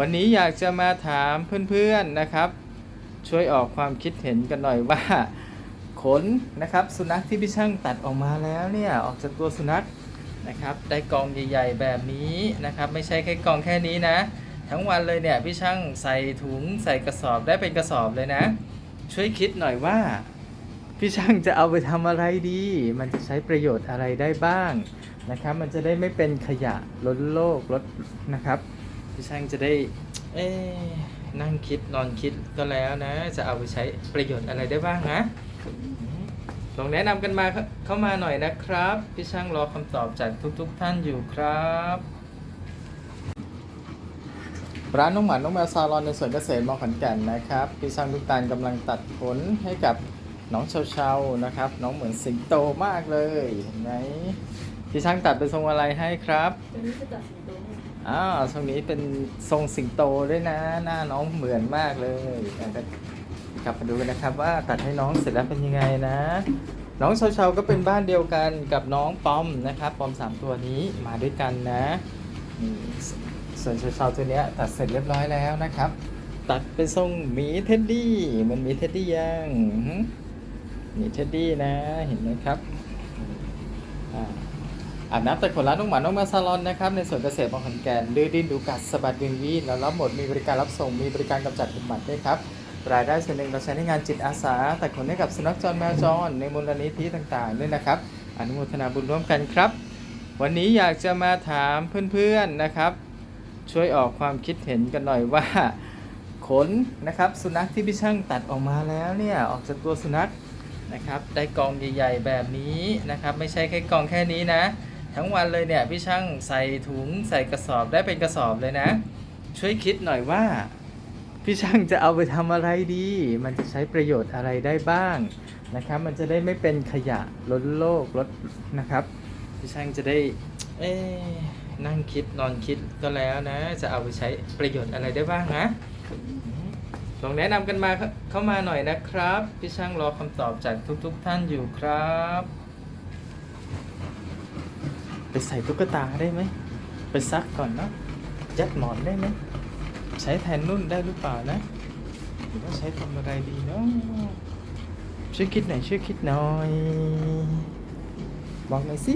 วันนี้อยากจะมาถามเพื่อนๆนะครับ ช่วยออกความคิดเห็นกันหน่อยว่าขนนะครับ สุนัขที่พี่ช่างตัดออกมาแล้วเนี่ยออกจากตัวสุนัขนะครับ ได้กองใหญ่ๆแบบนี้นะครับ ไม่ใช่แค่กองแค่นี้นะ ทั้งวันเลยเนี่ยพี่ช่างใส่ถุงใส่กระสอบได้เป็นกระสอบเลยนะ ช่วยคิดหน่อยว่าพี่ช่างจะเอาไปทำอะไรดี มันจะใช้ประโยชน์อะไรได้บ้างนะครับ มันจะได้ไม่เป็นขยะล้นโลกลดนะครับ พี่ช่างจะได้ เอ๊ะนั่งคิดนอนคิดก็แล้วนะ จะเอาไปใช้ประโยชน์อะไรได้บ้างนะลองแนะนำกันมาเข้าเข้ามาหน่อยนะครับ พี่ช่างรอคำตอบจากทุกๆทท่านอยู่ครับ ร้านน้องหมาน้องแมวซาลอนในสวนเกษตรมอขอนแก่นนะครับ พี่ช่างทุกตานกำลังตัดขนให้กับน้องเชาเชาๆนะครับ น้องเหมือนสิงโตมากเลยเห็นไหมพี่ช่างตัดเป็นทรงอะไรให้ครับตัวนี้จะตัดสินตัวไหม อ้าวทรงนี้เป็นทรงสิงโตด้วยนะ หน้าน้องเหมือนมากเลยเดี๋ยวกลับมาดูกันนะครับ ว่าตัดให้น้องเสร็จแล้วเป็นยังไงนะ น้องเชาเชาก็เป็นบ้านเดียวกันกับน้องปอมนะครับ ปอมสามตัวนี้มาด้วยกันนะส่วนเชาเชาตัวเนี้ยตัดเสร็จเรียบร้อยแล้วนะครับ ตัดเป็นทรงหมีเท็ดดี้มันหมีเท็ดดี้ยังหมหมีเท็ดดี้นะเห็นไหมครับอ่า อาบน้ำแต่ขนร้านน้องหมา น้องแมวซาลอนนะครับในสวนเกษตรบางขอนแก่นดื้อดิ้นดูกัดสะบัดวิงวีดแล้วรับหมดมีบริการรับส่งมีบริการกำจัดขนหมัดด้วยครับรายได้ส่วนหนึ่งเราใช้ในงานจิตอาสาแต่ขนให้กับสุนัขจรแมวจรในมูลนิธิต่างๆด้วยนะครับ อนุโมทนาบุญร่วมกันครับ วันนี้อยากจะมาถามเพื่อนๆนะครับ ช่วยออกความคิดเห็นกันหน่อยว่าขนนะครับสุนัขที่พี่ช่างตัดออกมาแล้วเนี่ยออกจากตัวสุนัขนะครับ ได้กองใหญ่ ๆ แบบนี้นะครับ ไม่ใช่แค่กองแค่นี้นะ ทั้งวันเลยเนี่ยพี่ช่างใส่ถุงใส่กระสอบได้เป็นกระสอบเลยนะ ช่วยคิดหน่อยว่า พี่ช่างจะเอาไปทำอะไรดี มันจะใช้ประโยชน์อะไรได้บ้างนะครับ มันจะได้ไม่เป็นขยะล้นโลกลดนะครับ พี่ช่างจะได้เอ๊นั่งคิดนอนคิดก็แล้วนะ จะเอาไปใช้ประโยชน์อะไรได้บ้างนะลองแนะนำกันมาเข้ามาหน่อยนะครับ พี่ช่างรอคำตอบจากทุก ๆทท่านอยู่ครับ ใส่ตุ๊กตาได้ไหม ไปซักก่อนเนาะยัดหมอนได้ไหม ใช้แทนนุ่นได้หรือเปล่านะหรือว่าใช้ทำอะไรดีเนาะช่วยคิดหน่อยช่วยคิดหน่อยบอกหน่อยสิ